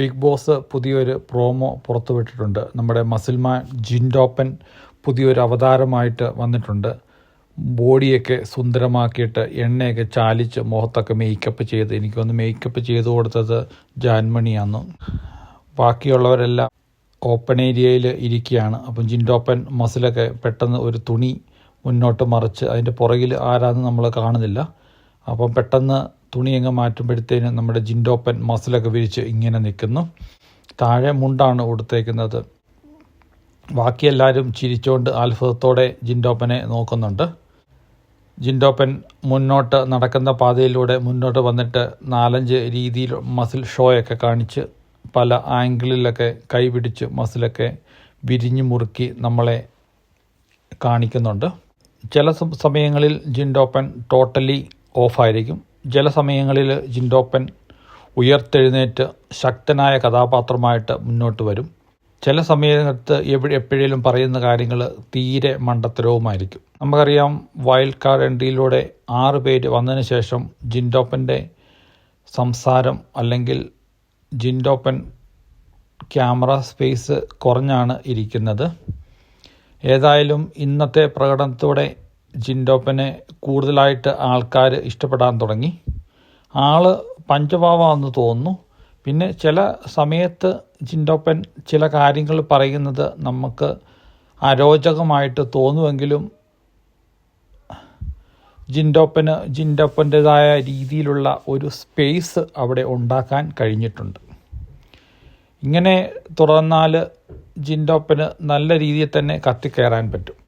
Big boss പുതിയൊരു promo പുറത്തുവിട്ടിട്ടുണ്ട്. നമ്മുടെ മസിൽമാൻ ജിൻഡോപ്പൻ പുതിയൊരു അവതാരമായിട്ട് വന്നിട്ടുണ്ട്. ബോഡിയൊക്കെ സുന്ദരമാക്കിയിട്ട് എണ്ണയൊക്കെ ചാലിച്ച് മുഖത്തൊക്കെ മേക്കപ്പ് ചെയ്ത് എനിക്കൊന്ന് മേക്കപ്പ് ചെയ്ത് കൊടുത്തത് ജാൻമണിയാന്ന്. ബാക്കിയുള്ളവരെല്ലാം ഓപ്പൺ ഏരിയയിൽ ഇരിക്കുകയാണ്. അപ്പം ജിൻഡോപ്പൻ മസിലൊക്കെ പെട്ടെന്ന് ഒരു തുണി മുന്നോട്ട് മറിച്ച് അതിന്റെ പുറകിൽ ആരാന്ന് നമ്മൾ കാണുന്നില്ല. അപ്പം പെട്ടെന്ന് തുണി അങ്ങ് മാറ്റുമ്പോഴത്തേന് നമ്മുടെ ജിൻഡോപ്പൻ മസിലൊക്കെ വിരിച്ച് ഇങ്ങനെ നിൽക്കുന്നു. താഴെ മുണ്ടാണ് കൊടുത്തേക്കുന്നത്. ബാക്കി എല്ലാവരും ചിരിച്ചുകൊണ്ട് അത്ഭുതത്തോടെ ജിൻഡോപ്പനെ നോക്കുന്നുണ്ട്. ജിൻഡോപ്പൻ മുന്നോട്ട് നടക്കുന്ന പാതയിലൂടെ മുന്നോട്ട് വന്നിട്ട് നാലഞ്ച് രീതിയിൽ മസിൽ ഷോയൊക്കെ കാണിച്ച് പല ആംഗിളിലൊക്കെ കൈപിടിച്ച് മസിലൊക്കെ വിരിഞ്ഞു മുറുക്കി നമ്മളെ കാണിക്കുന്നുണ്ട്. ചില സമയങ്ങളിൽ ജിൻഡോപ്പൻ ടോട്ടലി ഓഫായിരിക്കും. ചില സമയങ്ങളിൽ ജിൻഡോപ്പൻ ഉയർത്തെഴുന്നേറ്റ് ശക്തനായ കഥാപാത്രമായിട്ട് മുന്നോട്ട് വരും. ചില സമയത്ത് എവിടെ എപ്പോഴേലും പറയുന്ന കാര്യങ്ങൾ തീരെ മണ്ടത്തരവുമായിരിക്കും. നമുക്കറിയാം വൈൽഡ് കാർഡ് എൻട്രിയിലൂടെ ആറ് പേര് വന്നതിന് ശേഷം ജിൻഡോപ്പന്റെ സംസാരം അല്ലെങ്കിൽ ജിൻഡോപ്പൻ ക്യാമറ സ്പേസ് കുറഞ്ഞാണ് ഇരിക്കുന്നത്. ഏതായാലും ഇന്നത്തെ പ്രകടനത്തോടെ ജിൻഡോപ്പനെ കൂടുതലായിട്ട് ആൾക്കാർ ഇഷ്ടപ്പെടാൻ തുടങ്ങി. ആൾ പഞ്ചഭാവമാണെന്ന് തോന്നുന്നു. പിന്നെ ചില സമയത്ത് ജിൻഡോപ്പൻ ചില കാര്യങ്ങൾ പറയുന്നത് നമുക്ക് അരോചകമായിട്ട് തോന്നുമെങ്കിലും ജിൻഡോപ്പന് ജിൻഡോപ്പന്റെതായ രീതിയിലുള്ള ഒരു സ്പേസ് അവിടെ ഉണ്ടാക്കാൻ കഴിഞ്ഞിട്ടുണ്ട്. ഇങ്ങനെ തുടർന്നാൽ ജിൻഡോപ്പന് നല്ല രീതിയിൽ തന്നെ കത്തിക്കയറാൻ പറ്റും.